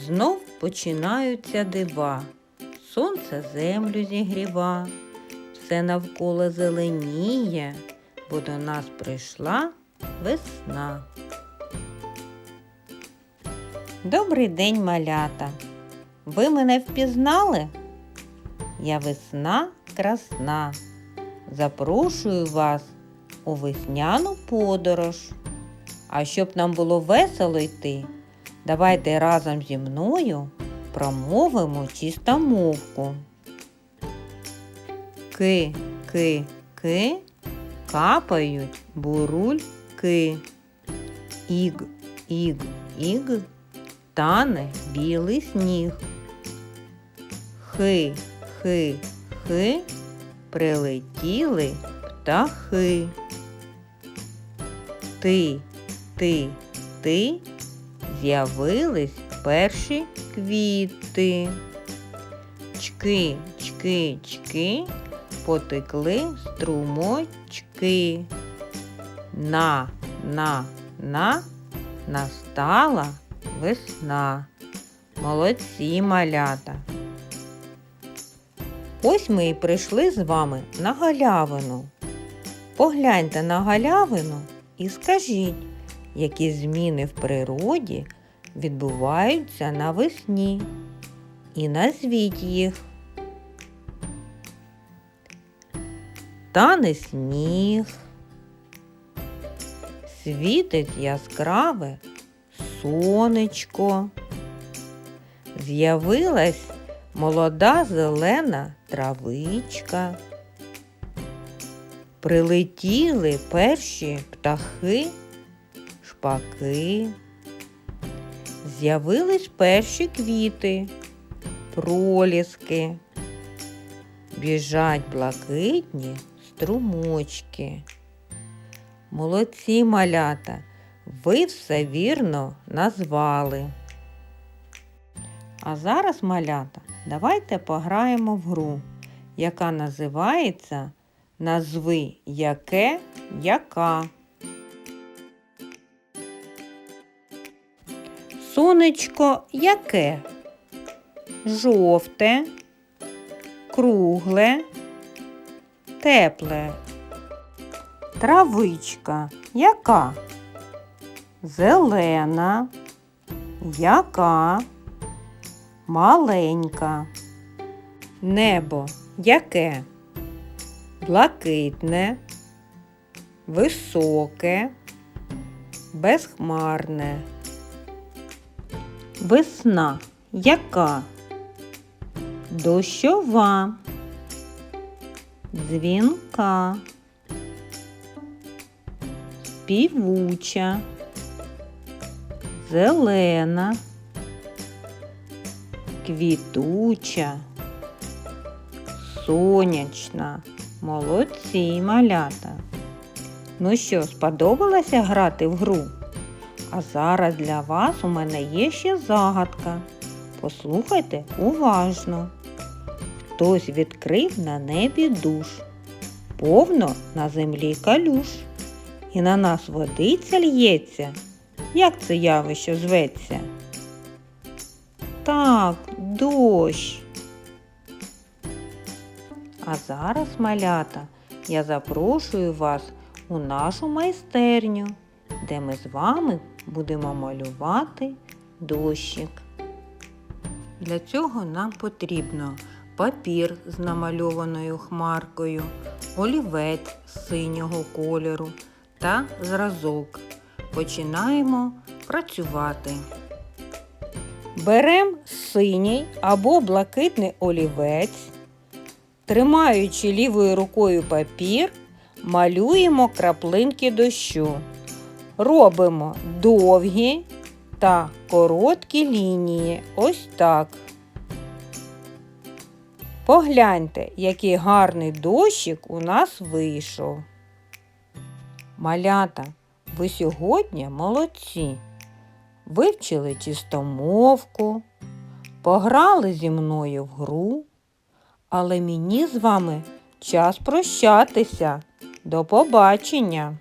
Знов починаються дива, сонце землю зігріва, все навколо зеленіє, бо до нас прийшла весна. Добрий день, малята. Ви мене впізнали? Я весна красна. Запрошую вас у весняну подорож. А щоб нам було весело йти, давайте разом зі мною промовимо чистомовку. Ки, ки, ки, капають бурульки. Іг, іг, іг, тане білий сніг. Хи, хи, хи, прилетіли птахи. Ти, ти, ти, з'явились перші квіти. Чки, чки, чки, потекли струмочки. На, на, на, настала весна. Молодці малята. Ось ми і прийшли з вами на галявину. Погляньте на галявину і скажіть, які зміни в природі відбуваються навесні. І назвіть їх. Тане сніг, світить яскраве сонечко, з'явилась молода зелена травичка. Прилетіли перші птахи, шпаки. З'явились перші квіти, проліски. Біжать блакитні струмочки. Молодці малята, ви все вірно назвали. А зараз, малята, давайте пограємо в гру, яка називається Назви яке яка. Сонечко яке? Жовте, кругле, тепле. Травичка яка? Зелена, яка? Маленька. Небо яке? Блакитне, високе, безхмарне. Весна яка? Дощова, дзвінка, співуча, зелена, квітуча, сонячна. Молодці малята. Ну що, сподобалося грати в гру? А зараз для вас у мене є ще загадка. Послухайте уважно. Хтось відкрив на небі душ, повно на землі калюш, і на нас водиця лється. Як це явище зветься? Так, дощ. А зараз, малята, я запрошую вас у нашу майстерню, де ми з вами будемо малювати дощик. Для цього нам потрібно папір з намальованою хмаркою, олівець синього кольору та зразок. Починаємо працювати. Беремо синій або блакитний олівець. Тримаючи лівою рукою папір, малюємо краплинки дощу. Робимо довгі та короткі лінії. Ось так. Погляньте, який гарний дощик у нас вийшов. Малята, ви сьогодні молодці. Вивчили чистомовку, пограли зі мною в гру. Але мені з вами час прощатися. До побачення!